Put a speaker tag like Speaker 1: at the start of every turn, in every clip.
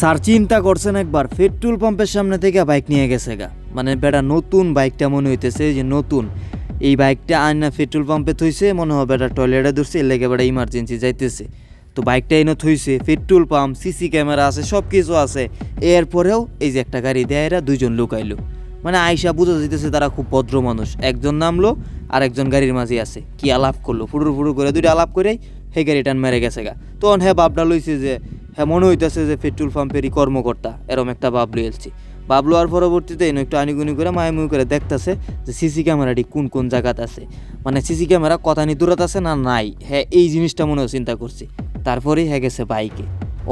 Speaker 1: Sir চিন্তা করছেন একবার, পেট্রোল পাম্পের সামনে থেকে বাইক নিয়ে গেছে গা। মানে বেটা, নতুন বাইকটা মনে হইতেছে যে নতুন। এই বাইকটা আয়না পেট্রোল পাম্পে থইছে, মনে হয় বেটা টয়লেটে ধরছে, এর লেগে বেটা ইমার্জেন্সি যাইতেছে। তো বাইকটা এনে থইছে, পেট্রোল পাম্প, সিসি ক্যামেরা আছে সব কিছু আছে। এরপরেও এই যে একটা গাড়ি দেয় এরা দুইজন লোক আইলো। মানে আয়সা বুঝা যেতেছে তারা খুব ভদ্র মানুষ। একজন নামলো আর একজন গাড়ির মাঝে আছে। কি আলাপ করল? ফুটুর ফুটুর করে দুইটা আলাপ করে সেই গাড়িটান মেরে গেছে গা। তখন হ্যাঁ বাপটা লইছে যে হ্যাঁ মনে হইতেছে যে পেট্রোল পাম্পেরই কর্মকর্তা, এরম একটা বাপ লইলছি বাবলু আর পরবর্তীতে এনে একটু আনিগুনি করে মায়ামুই করে দেখতেছে যে সিসি ক্যামেরাটি কোন কোন জায়গাত আছে। মানে সিসি ক্যামেরা কথা নি দূরত আছে না নাই? হ্যাঁ এই জিনিসটা মনে চিন্তা করছি। তারপরেই হ্যাঁ গেছে বাইকে।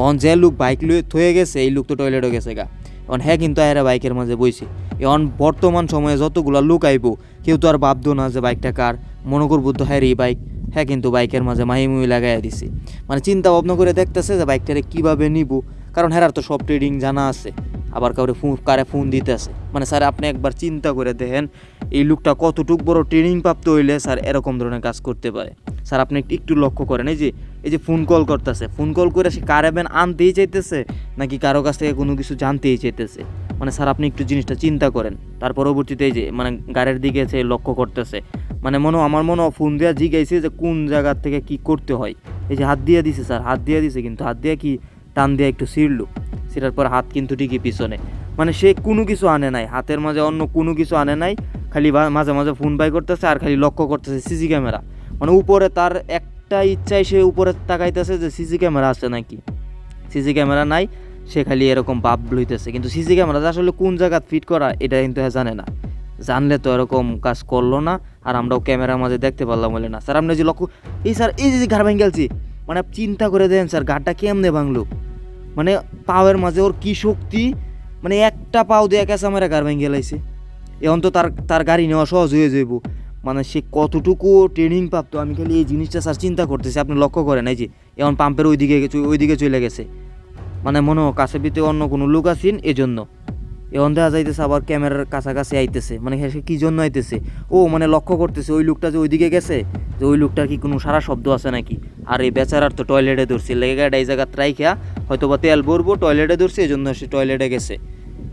Speaker 1: অন যে লোক বাইক লুয়ে থয়ে গেছে, এই লোক তো টয়লেটও গেছে গা। এখন হ্যাঁ কিন্তু এরা বাইকের মাঝে বইছে। এখন বর্তমান সময়ে যতগুলা লোক আইবো, কেউ তো আর ভাবতো না যে বাইকটা কার। মনে করব তো হ্যাঁ এই বাইক। হ্যাঁ কিন্তু বাইকের মাঝে মাহিমুই লাগাইয়া দিছে। মানে চিন্তা ভাবনা করে দেখতেছে যে বাইকটারে কীভাবে নিব। কারণ হ্যাঁ তো সব ট্রেডিং জানা আছে। আবার কাউরে ফোন, কারে ফোন দিতেছে। মানে স্যার, আপনি একবার চিন্তা করে দেখেন, এই লোকটা কতটুক বড় ট্রেনিং প্রাপ্ত হইলে স্যার এরকম ধরনের কাজ করতে পারে। স্যার, আপনি একটু- লক্ষ্য করেন, এই যে এই যে ফোন কল করতেছে। ফোন কল করে সে কার এবেন আনতেই চাইতেছে, নাকি কারও কাছ থেকে কোনো কিছু জানতেই চাইতেছে? মানে স্যার, আপনি একটু জিনিসটা চিন্তা করেন। তার পরবর্তীতে এই যে মানে গাড়ির দিকে সে লক্ষ্য করতেছে। মানে মনে আমার মনে ফোন দেওয়া জিগাইছে যে কোন জায়গার থেকে কি করতে হয়। এই যে হাত দিয়ে দিছে স্যার, হাত দিয়ে দিছে কিন্তু, হাত দিয়ে কি টান দিয়ে একটু ছিঁড়লো। ছিঁড়ার পর হাত কিন্তু ঠিকই পিছনে। মানে সে কোনো কিছু আনে নাই, হাতের মাঝে অন্য কোনো কিছু আনে নাই, খালি মাঝে মাঝে ফোন বাই করতেছে আর খালি লক্ষ্য করতেছে সিসি ক্যামেরা। মানে উপরে তার একটা ইচ্ছায় সে উপরে তাকাইতেছে যে সিসি ক্যামেরা আছে নাকি। সিসি ক্যামেরা নাই, সে খালি এরকম বাপ লইতেছে। কিন্তু সিসি ক্যামেরা আসলে কোন জায়গা ফিট করা, এটা কিন্তু জানে না। জানলে তো এরকম কাজ করল না। আর আমরাও ক্যামেরার মাঝে দেখতে পারলাম বলে না। স্যার, আপনি যে লক্ষ্য এই স্যার, এই যে ঘাড় ভেঙে গেলছি। মানে চিন্তা করে দেন স্যার ঘাটটা কেমনে ভাঙলো? মানে পাওয়ের মাঝে ওর কী শক্তি? মানে একটা পাও দিয়ে একা আমার গার ভেঙে গেলাইছে। এখন তো তার তার গাড়ি নেওয়া সহজ হয়ে যাইব। মানে সে কতটুকু ট্রেনিং প্রাপ্ত, আমি খালি এই জিনিসটা স্যার চিন্তা করতেছি। আপনি লক্ষ্য করেন, এই যে, এখন পাম্পের ওইদিকে ওইদিকে চলে গেছে। মানে মনে হয় কাছে পিতে অন্য কোনো লোক আছেন, এজন্য। এখন দেখা যাইতেছে আবার ক্যামেরার কাছাকাছি আইতেছে। মানে হ্যাঁ, সে কি জন্য আইতেছে? ও মানে লক্ষ্য করতেছে ওই লোকটা যে ওইদিকে গেছে যে ওই লোকটার কি কোনো সারা শব্দ আছে নাকি? আর এই বেচারার তো টয়লেটে ধরছে। লেগে গাড়ি এই জায়গা খেয়া হয়তো বা তেল ভরবো টয়লেটে ধরছে এই জন্য সে টয়লেটে গেছে।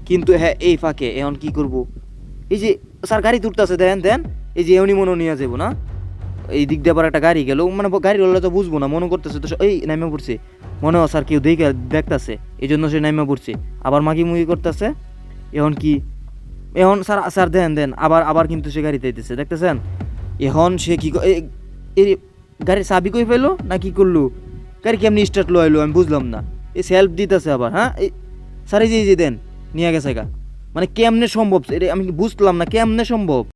Speaker 1: কিন্তু হ্যাঁ এই ফাঁকে এখন কি করব? এই যে স্যার গাড়ি তুলতেছে দেন দেন। এই যে এমনি মনে নিয়ে যাব না। এই দিক দিয়ে আবার একটা গাড়ি গেল। মানে গাড়ি হলে তো বুঝব না মনে করতেছে তো এই নামে পড়ছে। মনে হয় স্যার কেউ দেখে দেখতেছে এই জন্য সে নামে পড়ছে। আবার মাগি মুগি করতেছে। এখন কি? এখন স্যার স্যার দেন দেন। আবার আবার কিন্তু সে গাড়ি দিতেছে দেখতেছেন? এখন সে কি গাড়ির চাবি কই ফেলো না কি করল? গাড়ি কেমনি স্টার্ট লো আমি বুঝলাম না। এ সেলফ দিতেছে আবার হ্যাঁ? এই স্যার এই যে, দেন। নিয়ে গেছে গা। মানে কেমনে সম্ভব? এটা আমি বুঝলাম না, কেমনে সম্ভব?